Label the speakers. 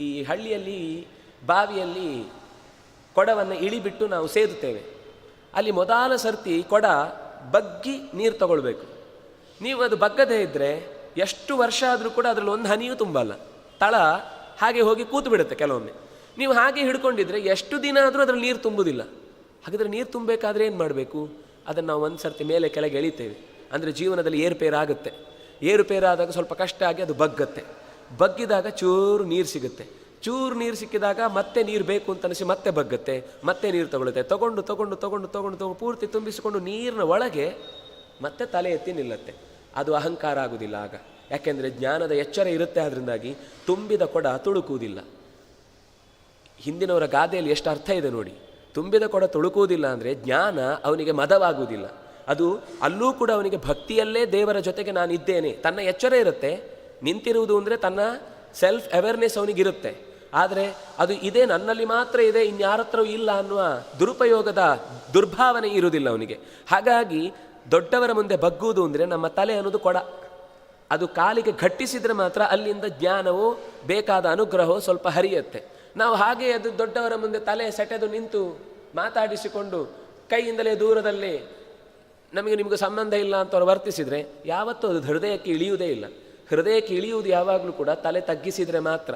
Speaker 1: ಈ ಹಳ್ಳಿಯಲ್ಲಿ, ಬಾವಿಯಲ್ಲಿ ಕೊಡವನ್ನು ಇಳಿಬಿಟ್ಟು ನಾವು ಸೇದುತ್ತೇವೆ. ಅಲ್ಲಿ ಮೊದಲ ಸರ್ತಿ ಕೊಡ ಬಗ್ಗಿ ನೀರು ತಗೊಳ್ಬೇಕು. ನೀವು ಅದು ಬಗ್ಗದೇ ಇದ್ದರೆ ಎಷ್ಟು ವರ್ಷ ಆದರೂ ಕೂಡ ಅದರಲ್ಲಿ ಒಂದು ಹನಿಯೂ ತುಂಬಲ್ಲ ತಳ ಹಾಗೆ ಹೋಗಿ ಕೂತು ಬಿಡುತ್ತೆ ಕೆಲವೊಮ್ಮೆ. ನೀವು ಹಾಗೆ ಹಿಡ್ಕೊಂಡಿದ್ರೆ ಎಷ್ಟು ದಿನ ಆದರೂ ಅದರಲ್ಲಿ ನೀರು ತುಂಬುವುದಿಲ್ಲ ಹಾಗಿದ್ರೆ ನೀರು ತುಂಬಬೇಕಾದ್ರೆ ಏನು ಮಾಡಬೇಕು? ಅದನ್ನು ನಾವು ಒಂದು ಸರ್ತಿ ಮೇಲೆ ಕೆಳಗೆ ಎಳಿತೇವೆ. ಅಂದರೆ ಜೀವನದಲ್ಲಿ ಏರುಪೇರಾಗುತ್ತೆ. ಏರುಪೇರಾದಾಗ ಸ್ವಲ್ಪ ಕಷ್ಟ ಆಗಿ ಅದು ಬಗ್ಗತ್ತೆ. ಬಗ್ಗಿದಾಗ ಚೂರು ನೀರು ಸಿಗುತ್ತೆ. ಚೂರು ನೀರು ಸಿಕ್ಕಿದಾಗ ಮತ್ತೆ ನೀರು ಬೇಕು ಅಂತ ಅನಿಸಿ ಮತ್ತೆ ಬಗ್ಗುತ್ತೆ, ಮತ್ತೆ ನೀರು ತಗೊಳುತ್ತೆ. ತಗೊಂಡು ತಗೊಂಡು ತಗೊಂಡು ತಗೊಂಡು ತಗೊಂಡು ಪೂರ್ತಿ ತುಂಬಿಸಿಕೊಂಡು ನೀರಿನ ಒಳಗೆ ಮತ್ತೆ ತಲೆ ಎತ್ತಿ ನಿಲ್ಲತ್ತೆ. ಅದು ಅಹಂಕಾರ ಆಗುವುದಿಲ್ಲ ಆಗ. ಯಾಕೆಂದರೆ ಜ್ಞಾನದ ಎಚ್ಚರ ಇರುತ್ತೆ ಅದರಿಂದಾಗಿ ತುಂಬಿದ ಕೊಡ ತುಳುಕುವುದಿಲ್ಲ. ಹಿಂದಿನವರ ಗಾದೆಯಲ್ಲಿ ಎಷ್ಟು ಅರ್ಥ ಇದೆ ನೋಡಿ. ತುಂಬಿದ ಕೊಡ ತುಳುಕುವುದಿಲ್ಲ ಅಂದರೆ ಜ್ಞಾನ ಅವನಿಗೆ ಮದವಾಗುವುದಿಲ್ಲ. ಅದು ಅಲ್ಲೂ ಕೂಡ ಅವನಿಗೆ ಭಕ್ತಿಯಲ್ಲೇ ದೇವರ ಜೊತೆಗೆ ನಾನು ಇದ್ದೇನೆ ತನ್ನ ಎಚ್ಚರ ಇರುತ್ತೆ ನಿಂತಿರುವುದು ಅಂದರೆ ತನ್ನ ಸೆಲ್ಫ್ ಅವೇರ್ನೆಸ್ ಅವನಿಗಿರುತ್ತೆ. ಆದರೆ ಅದು ಇದೆ ನನ್ನಲ್ಲಿ ಮಾತ್ರ ಇದೆ ಇನ್ಯಾರ ಹತ್ರವೂ ಇಲ್ಲ ಅನ್ನುವ ದುರುಪಯೋಗದ ದುರ್ಭಾವನೆ ಇರುವುದಿಲ್ಲ ಅವನಿಗೆ. ಹಾಗಾಗಿ ದೊಡ್ಡವರ ಮುಂದೆ ಬಗ್ಗುವುದು ಅಂದರೆ ನಮ್ಮ ತಲೆ ಅನ್ನೋದು ಕೊಡ. ಅದು ಕಾಲಿಗೆ ಘಟ್ಟಿಸಿದರೆ ಮಾತ್ರ ಅಲ್ಲಿಂದ ಜ್ಞಾನವು ಬೇಕಾದ ಅನುಗ್ರಹವು ಸ್ವಲ್ಪ ಹರಿಯುತ್ತೆ. ನಾವು ಹಾಗೆ ಅದು ದೊಡ್ಡವರ ಮುಂದೆ ತಲೆ ಸೆಟೆದು ನಿಂತು ಮಾತಾಡಿಸಿಕೊಂಡು ಕೈಯಿಂದಲೇ ದೂರದಲ್ಲಿ ನಮಗೆ ನಿಮಗೆ ಸಂಬಂಧ ಇಲ್ಲ ಅಂತ ವರ್ತಿಸಿದರೆ ಯಾವತ್ತೂ ಅದು ಹೃದಯಕ್ಕೆ ಇಳಿಯುವುದೇ ಇಲ್ಲ. ಹೃದಯಕ್ಕೆ ಇಳಿಯುವುದು ಯಾವಾಗಲೂ ಕೂಡ ತಲೆ ತಗ್ಗಿಸಿದರೆ ಮಾತ್ರ.